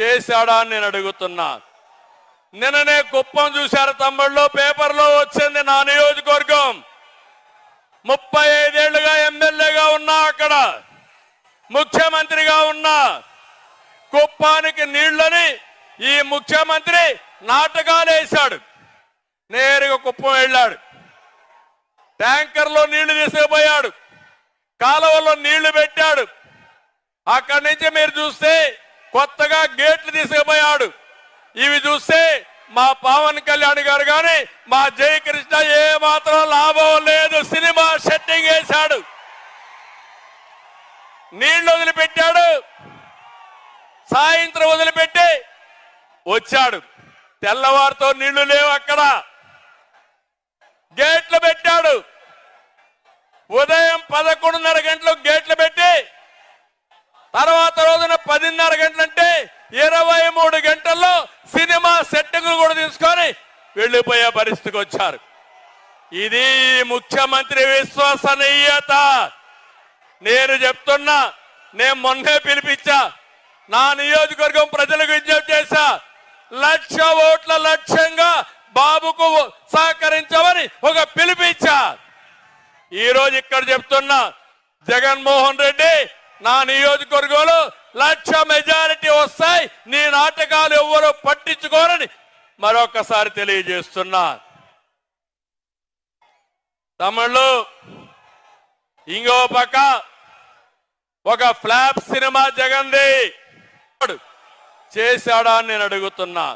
చేశాడా అని నేను అడుగుతున్నా. నిన్ననే కుప్పం చూశారు తమ్ముళ్ళు పేపర్లో వచ్చింది నా నియోజకవర్గం. ముప్పై ఐదేళ్ళుగా ఎమ్మెల్యేగా ఉన్నా అక్కడ ముఖ్యమంత్రిగా ఉన్నా. కుప్పానికి నీళ్ళని ఈ ముఖ్యమంత్రి నాటకాలు వేశాడు. నేరుగా కుప్పం వెళ్ళాడు. ట్యాంకర్లో నీళ్ళు తీసుకుపోయాడు. కాలువలో నీళ్ళు పెట్టాడు. అక్కడి నుంచి మీరు చూస్తే కొత్తగా గేట్లు తీసుకుపోయాడు ఇవి చూస్తే మా పవన్ కళ్యాణ్ గారు కానీ మా జయకృష్ణ ఏ మాత్రం లాభం లేదు. సినిమా సెట్టింగ్ వేశాడు. నీళ్ళు వదిలిపెట్టాడు. సాయంత్రం వదిలిపెట్టి వచ్చాడు. తెల్లవారితో నీళ్ళు లేవు అక్కడ. గేట్లు పెట్టాడు. ఉదయం పదకొండున్నర గంటలు రోజున గంటలంటే ఇరవై మూడు గంటల్లో సినిమా సెట్టింగ్లు కూడా తీసుకొని వెళ్ళిపోయే పరిస్థితికి వచ్చారు. ఇది ముఖ్యమంత్రి విశ్వసనీయత. నేను చెప్తున్నా నేను మొన్నే పిలిపించా నా నియోజకవర్గం ప్రజలకు విజ్ఞప్తి చేశా లక్ష ఓట్ల లక్ష్యంగా బాబుకు సహకరించమని ఒక పిలిపించా. ఈ రోజు ఇక్కడ చెప్తున్నా జగన్మోహన్ రెడ్డి నా నియోజకవర్గంలో లక్ష మెజారిటీ వస్తాయి నీ నాటకాలు ఎవ్వరూ పట్టించుకోరని మరొకసారి తెలియజేస్తున్నా. తమిళ్ళు ఇంకో పక్క ఒక ఫ్లాప్ సినిమా జగంది చేశాడా అని నేను అడుగుతున్నా.